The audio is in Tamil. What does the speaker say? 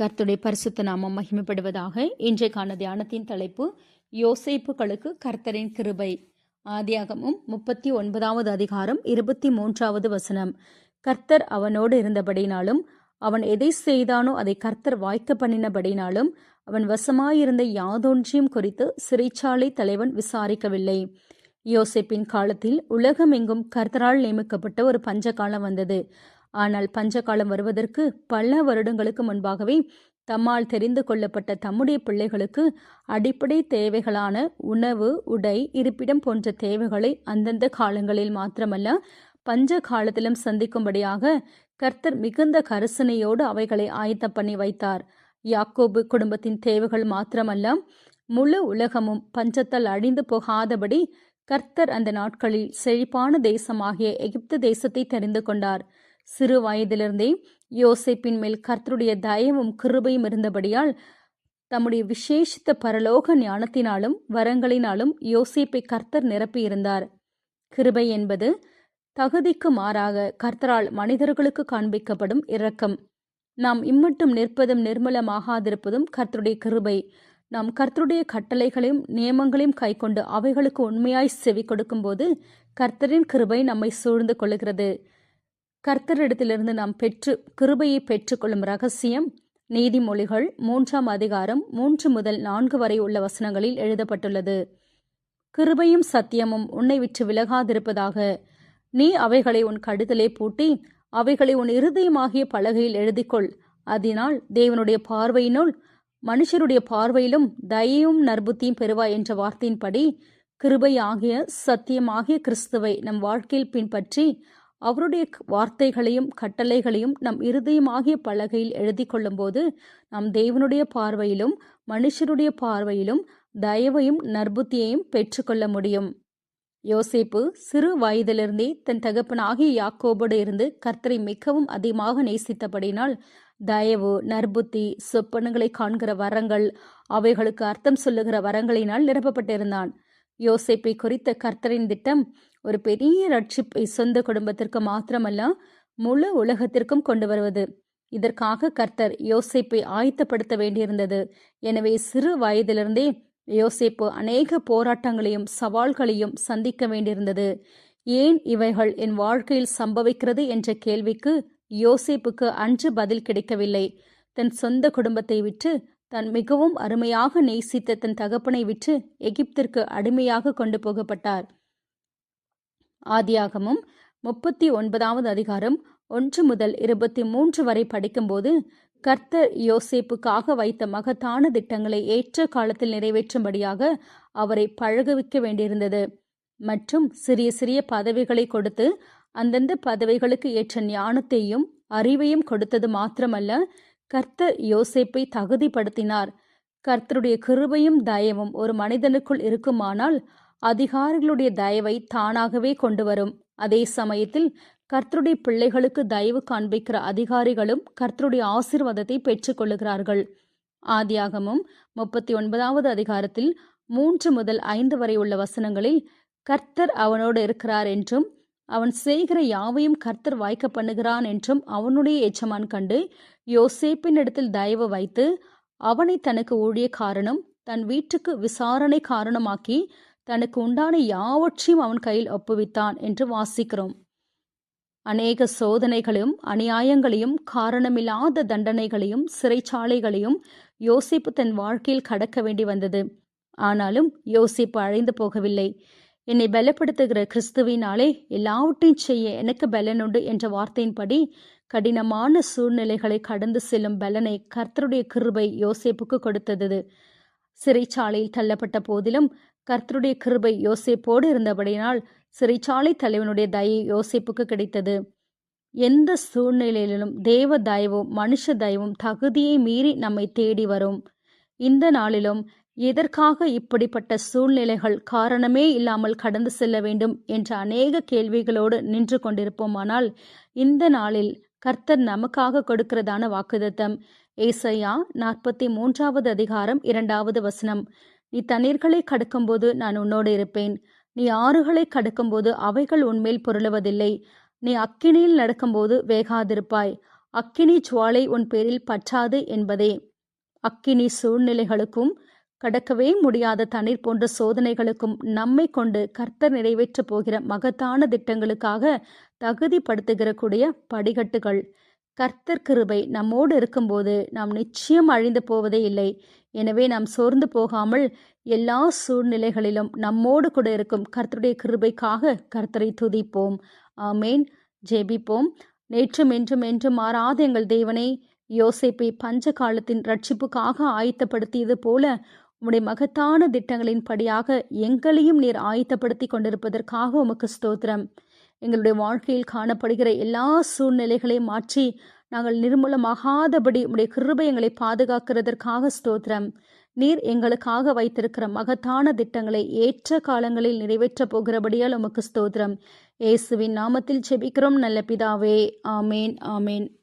கர்த்துடைய பரிசுத்த நாமம் மகிமைப்படுவதாக இன்றைக்கான தியானத்தின் தலைப்பு யோசைப்புகளுக்கு கர்த்தரின் கிருபை. ஆதியாகமும் முப்பத்தி ஒன்பதாவது அதிகாரம் இருபத்தி மூன்றாவது வசனம். கர்த்தர் அவனோடு இருந்தபடினாலும் அவன் எதை செய்தானோ அதை கர்த்தர் வாய்க்க பண்ணினபடினாலும் அவன் வசமாயிருந்த யாதொன்றையும் குறித்து சிறைச்சாலை தலைவன் விசாரிக்கவில்லை. யோசிப்பின் காலத்தில் உலகமெங்கும் கர்த்தரால் நியமிக்கப்பட்ட ஒரு பஞ்சகாலம் வந்தது. ஆனால் பஞ்சகாலம் வருவதற்கு பல வருடங்களுக்கு முன்பாகவே தம்மால் தெரிந்து கொள்ளப்பட்ட தம்முடைய பிள்ளைகளுக்கு அடிப்படை தேவைகளான உணவு உடை இருப்பிடம் போன்ற தேவைகளை அந்தந்த காலங்களில் மாத்திரமல்ல பஞ்ச காலத்திலும் சந்திக்கும்படியாக கர்த்தர் மிகுந்த கரிசனையோடு அவைகளை ஆயத்தம் பண்ணி வைத்தார். யாக்கோபு குடும்பத்தின் தேவைகள் மாத்திரமல்ல முழு உலகமும் பஞ்சத்தால் அழிந்து போகாதபடி கர்த்தர் அந்த நாட்களில் செழிப்பான தேசமாகிய எகிப்து தேசத்தை தெரிந்து கொண்டார். சிறு வயதிலிருந்தே யோசேப்பின் மேல் கர்த்தருடைய தயவும் கிருபையும் இருந்தபடியால் தம்முடைய விசேஷித்த பரலோக ஞானத்தினாலும் வரங்களினாலும் யோசேப்பை கர்த்தர் நிரப்பியிருந்தார். கிருபை என்பது தகுதிக்கு மாறாக கர்த்தரால் மனிதர்களுக்கு காண்பிக்கப்படும் இரக்கம். நாம் இம்மட்டும் நிற்பதும் நிர்மலமாகாதிருப்பதும் கர்த்தருடைய கிருபை. நாம் கர்த்தருடைய கட்டளைகளையும் நியமங்களையும் கைக்கொண்டு அவைகளுக்கு உண்மையாய் செவி கொடுக்கும்போது கர்த்தரின் கிருபை நம்மை சூழ்ந்து கொள்ளுகிறது. கர்த்தரிடத்திலிருந்து நாம் பெற்று கிருபையை பெற்றுக்கொள்ளும் ரகசியம் நீதிமொழிகள் மூன்றாம் அதிகாரம் மூன்று முதல் நான்கு வரை உள்ள வசனங்களில் எழுதப்பட்டுள்ளது. கிருபையும் சத்தியமும் உன்னை விட்டு விலகாதிருப்பதாக. நீ அவைகளை உன் கடுதலே பூட்டி அவைகளை உன் இருதயமாகிய பலகையில் எழுதிக்கொள். அதனால் தேவனுடைய பார்வையினுள் மனுஷருடைய பார்வையிலும் தயையும் நற்புத்தியும் பெறுவாய் என்ற வார்த்தையின்படி கிருபையாகிய சத்தியமாகிய கிறிஸ்துவை நம் வாழ்க்கையில் பின்பற்றி அவருடைய வார்த்தைகளையும் கட்டளைகளையும் நம் இருதயமாகிய பலகையில் எழுதி கொள்ளும்போது நாம் தேவனுடைய பார்வையிலும் மனுஷருடைய பார்வையிலும் தயவையும் நற்புத்தியையும் பெற்றுக்கொள்ள முடியும். யோசிப்பு சிறு வயதிலிருந்தே தன் தகப்பனாகிய யாக்கோபோடு இருந்து கர்த்தரை மிகவும் அதிகமாக நேசித்தபடினால் தயவு நற்புத்தி சொப்பனங்களை காண்கிற வரங்கள் அவைகளுக்கு அர்த்தம் சொல்லுகிற வரங்களினால் நிரப்பப்பட்டிருந்தான். யோசேப்பை குறித்த கர்த்தரின் திட்டம் ஒரு பெரிய ரட்சிப்பை சொந்த குடும்பத்திற்கு மாத்திரமல்ல முழு உலகத்திற்கும் கொண்டு வருவது. இதற்காக கர்த்தர் யோசேப்பை ஆயத்தப்படுத்த வேண்டியிருந்தது. எனவே சிறு வயதிலிருந்தே யோசேப்பு அநேக போராட்டங்களையும் சவால்களையும் சந்திக்க வேண்டியிருந்தது. ஏன் இவைகள் என் வாழ்க்கையில் சம்பவிக்கிறது என்ற கேள்விக்கு யோசேப்புக்கு அன்று பதில் கிடைக்கவில்லை. தன் சொந்த குடும்பத்தை விட்டு தன் மிகவும் அருமையாக நேசித்த தன் தகப்பனை விற்று எகிப்திற்கு அடிமையாக கொண்டு போகப்பட்டார். ஆதியாகமும் முப்பத்தி ஒன்பதாவது அதிகாரம் ஒன்று முதல் இருபத்தி மூன்று வரை படிக்கும்போது கர்த்தர் யோசேப்புக்காக வைத்த மகத்தான திட்டங்களை ஏற்ற காலத்தில் நிறைவேற்றும்படியாக அவரை பழகவிக்க வேண்டியிருந்தது. மற்றும் சிறிய சிறிய பதவிகளை கொடுத்து அந்தந்த பதவிகளுக்கு ஏற்ற ஞானத்தையும் அறிவையும் கொடுத்தது மாத்திரமல்ல கர்த்தர் யோசேப்பை தகுதிப்படுத்தினார். கர்த்தருடைய கிருபையும் தயவும் ஒரு மனிதனுக்குள் இருக்குமானால் அதிகாரிகளுடைய தயவை தானாகவே கொண்டு வரும் அதே சமயத்தில் கர்த்தருடைய பிள்ளைகளுக்கு தயவு காண்பிக்கிற அதிகாரிகளும் கர்த்தருடைய ஆசிர்வாதத்தை பெற்றுக்கொள்ளுகிறார்கள். ஆதியாகமும் முப்பத்தி ஒன்பதாவது அதிகாரத்தில் மூன்று முதல் ஐந்து வரை உள்ள வசனங்களில் கர்த்தர் அவனோடு இருக்கிறார் என்றும் அவன் செய்கிற யாவையும் கர்த்தர் வாய்க்க பண்ணுகிறான் என்றும் அவனுடைய எச்சமான் கண்டு யோசேப்பின் இடத்தில் தயவு வைத்து அவனை தனக்கு ஊழிய காரணம் தன் வீட்டுக்கு விசாரணை காரணமாக்கி தனக்கு உண்டான யாவற்றையும் அவன் கையில் ஒப்புவித்தான் என்று வாசிக்கிறோம். அநேக சோதனைகளையும் அநியாயங்களையும் காரணமில்லாத தண்டனைகளையும் சிறைச்சாலைகளையும் யோசிப்பு தன் வாழ்க்கையில் கடக்க வேண்டி வந்தது. ஆனாலும் யோசிப்பு அழைந்து போகவில்லை. என்னை பலப்படுத்துகிற கிறிஸ்துவினாலே எல்லாவற்றையும் செய்ய எனக்கு பலனுண்டு என்ற வார்த்தையின்படி கடினமான சூழ்நிலைகளை கடந்து செல்லும் பலனை கர்த்தருடைய கிருபை யோசேப்புக்கு கொடுத்தது. சிறைச்சாலையில் தள்ளப்பட்ட போதிலும் கர்த்தருடைய கிருபை யோசேப்போடு இருந்தபடியினால் சிறைச்சாலை தலைவனுடைய தயை யோசேப்புக்கு கிடைத்தது. எந்த சூழ்நிலையிலும் தேவ தயவும் மனுஷ தயவும் தகுதியை மீறி நம்மை தேடி வரும். இந்த நாளிலும் எதற்காக இப்படிப்பட்ட சூழ்நிலைகள் காரணமே இல்லாமல் கடந்து செல்ல வேண்டும் என்ற அநேக கேள்விகளோடு நின்று கொண்டிருப்போமானால் இந்த நாளில் கர்த்தர் நமக்காக கொடுக்கிறதான வாக்குதத்தம் ஏசையா நாற்பத்தி மூன்றாவது அதிகாரம் இரண்டாவது வசனம். நீ தண்ணீர்களை கடக்கும்போது நான் உன்னோடு இருப்பேன். நீ ஆறுகளை கடக்கும்போது அவைகள் உன்மேல் பொருளுவதில்லை. நீ அக்கினியில் நடக்கும்போது வேகாதிருப்பாய். அக்கினி ஜுவாலை உன் பேரில் பற்றாது என்பதே. அக்கினி சூழ்நிலைகளுக்கும் கடக்கவே முடியாத தண்ணீர் போன்ற சோதனைகளுக்கும் நம்மை கொண்டு கர்த்தர் நிறைவேற்றப் போகிற மகத்தான திட்டங்களுக்காக தகுதிப்படுத்துகிற கூடிய படிகட்டுகள் கர்த்தர் கிருபை நம்மோடு இருக்கும்போது நாம் நிச்சயம் அழிந்து போவதே இல்லை. எனவே நாம் சோர்ந்து போகாமல் எல்லா சூழ்நிலைகளிலும் நம்மோடு கூட இருக்கும் கர்த்தருடைய கிருபைக்காக கர்த்தரை துதிப்போம். ஆமேன். ஜெபிப்போம். நேற்றும் என்றும் என்றும் மாறாத எங்கள் தேவனை யோசிப்பை பஞ்ச காலத்தின் ரட்சிப்புக்காக ஆயத்தப்படுத்தியது போல உம்முடைய மகத்தான திட்டங்களின் படியாக எங்களையும் நீர் ஆயத்தப்படுத்தி கொண்டிருப்பதற்காக உமக்கு ஸ்தோத்திரம். எங்களுடைய வாழ்க்கையில் காணப்படுகிற எல்லா சூழ்நிலைகளையும் மாற்றி நாங்கள் நிர்மூலமாகாதபடி உம்முடைய கிருபை எங்களை பாதுகாக்கிறதற்காக ஸ்தோத்திரம். நீர் எங்களுக்காக வைத்திருக்கிற மகத்தான திட்டங்களை ஏற்ற காலங்களில் நிறைவேற்றப் போகிறபடியால் உமக்கு ஸ்தோத்திரம். இயேசுவின் நாமத்தில் செபிக்கிறோம் நல்ல பிதாவே. ஆமேன் ஆமேன்.